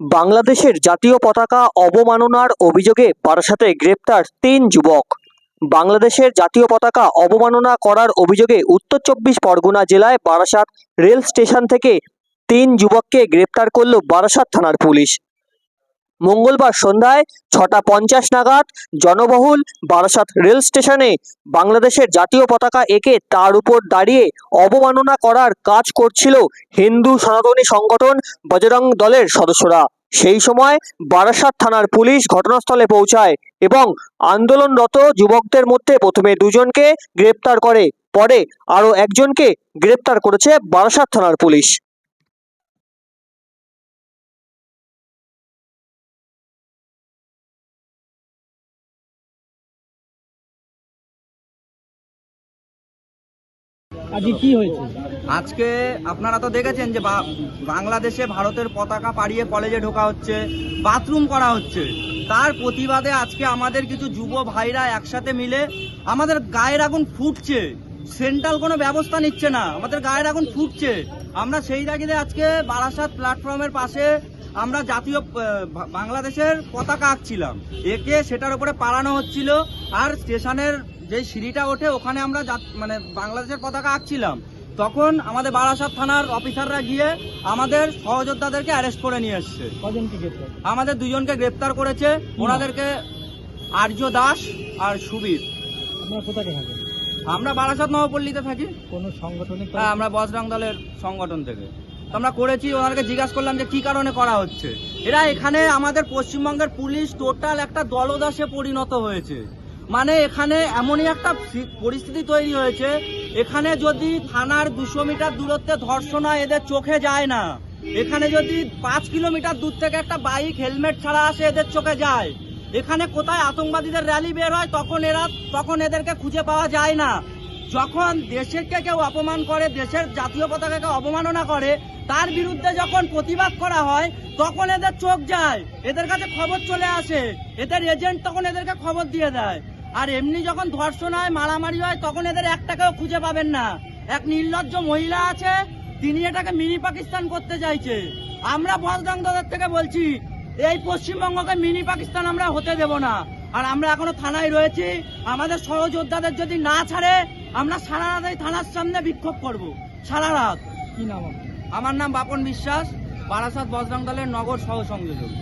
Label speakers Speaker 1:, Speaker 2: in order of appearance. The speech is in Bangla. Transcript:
Speaker 1: বাংলাদেশের জাতীয় পতাকা অবমাননার অভিযোগে বারাসাতে গ্রেপ্তার তিন যুবক। বাংলাদেশের জাতীয় পতাকা অবমাননা করার অভিযোগে উত্তর চব্বিশ পরগনা জেলায় বারাসাত রেল স্টেশন থেকে তিন যুবককে গ্রেপ্তার করল বারাসাত থানার পুলিশ। মঙ্গলবার সন্ধ্যায় ছটা পঞ্চাশ নাগাদ জনবহুল বারাসাত রেল স্টেশনে বাংলাদেশের জাতীয় পতাকা এঁকে তার উপর দাঁড়িয়ে অবমাননা করার কাজ করছিল হিন্দু সনাতনী সংগঠন বজরং দলের সদস্যরা। সেই সময় বারাসাত থানার পুলিশ ঘটনাস্থলে পৌঁছায় এবং আন্দোলনরত যুবকদের মধ্যে প্রথমে দুজনকে গ্রেপ্তার করে, পরে আরও একজনকে গ্রেপ্তার করেছে বারাসাত থানার পুলিশ।
Speaker 2: আজকে কি হয়েছে?
Speaker 3: আজকে আপনারা তো দেখেছেন যে বাংলাদেশে ভারতের পতাকা পাড়িয়ে কলেজে ঢোকা হচ্ছে, বাথরুম করা হচ্ছে। তার প্রতিবাদে আজকে আমাদের কিছু যুব ভাইরা একসাথে মিলে আমাদের গায়ের আগুন ফুটছে। সেন্ট্রাল কোনো ব্যবস্থা নিচ্ছে না, আমাদের গায়ের আগুন ফুটছে। আমরা সেই তাগিদে আজকে বারাসাত প্ল্যাটফর্মের পাশে আমরা জাতীয় বাংলাদেশের পতাকা আঁকছিলাম। একে সেটার উপরে পাড়ানো হচ্ছিল, আর স্টেশনের যে সিঁড়িটা ওঠে ওখানে আমরা মানে বাংলাদেশের পতাকা আঁকছিলাম। তখন আমাদের বারাসাত থানার অফিসাররা গিয়ে আমাদের সহযোদ্ধাদেরকে অ্যারেস্ট করে নিয়ে এসছে। আমাদের দুজনকে গ্রেপ্তার করেছে। ওনাদেরকে আর্য দাস আর সুবীর। আমরা বারাসাত নবপল্লীতে থাকি।
Speaker 2: কোনো সাংগঠনিক
Speaker 3: হ্যাঁ আমরা বজরং দলের সংগঠন থেকে। তো আমরা করেছি ওনাদেরকে জিজ্ঞাসা করলাম যে কি কারণে করা হচ্ছে। এরা এখানে আমাদের পশ্চিমবঙ্গের পুলিশ টোটাল একটা দলদাসে পরিণত হয়েছে। মানে এখানে এমনই একটা পরিস্থিতি তৈরি হয়েছে। এখানে যদি থানার দুশো মিটার দূরত্বে ধর্ষণ হয়, এদের চোখে যায় না। এখানে যদি পাঁচ কিলোমিটার দূর থেকে একটা বাইক, হেলমেট ছাড়া আসে, এদের চোখে যায়। এখানে কোথায় আতঙ্কবাদীদের র্যালি বের হয়, তখন এরা, তখন এদেরকে খুঁজে পাওয়া যায় না। যখন দেশেরকে কেউ অপমান করে, দেশের জাতীয় পতাকাকে অবমাননা করে, তার বিরুদ্ধে যখন প্রতিবাদ করা হয়, তখন এদের চোখ যায়। এদের কাছে খবর চলে আসে। এদের এজেন্ট তখন এদেরকে খবর দিয়ে দেয়। আর এমনি যখন ধর্ষণ হয় মারামারি হয় তখন এদের একটাকেও খুঁজে পাবেন না। এক নির্লজ্জ মহিলা আছে তিনি এটাকে মিনি পাকিস্তান করতে চাইছে। আমরা বজরং দলের থেকে বলছি এই পশ্চিমবঙ্গকে মিনি পাকিস্তান আমরা হতে দেব না। আর আমরা এখনও থানায় রয়েছি আমাদের সহযোদ্ধাদের যদি না ছাড়ে আমরা সারা রাত এই থানার সামনে বিক্ষোভ করব। সারা রাত।
Speaker 2: কি নাম
Speaker 3: আমার নাম বাপন বিশ্বাস বারাসাত বজরং দলের নগর সহ সংযোজক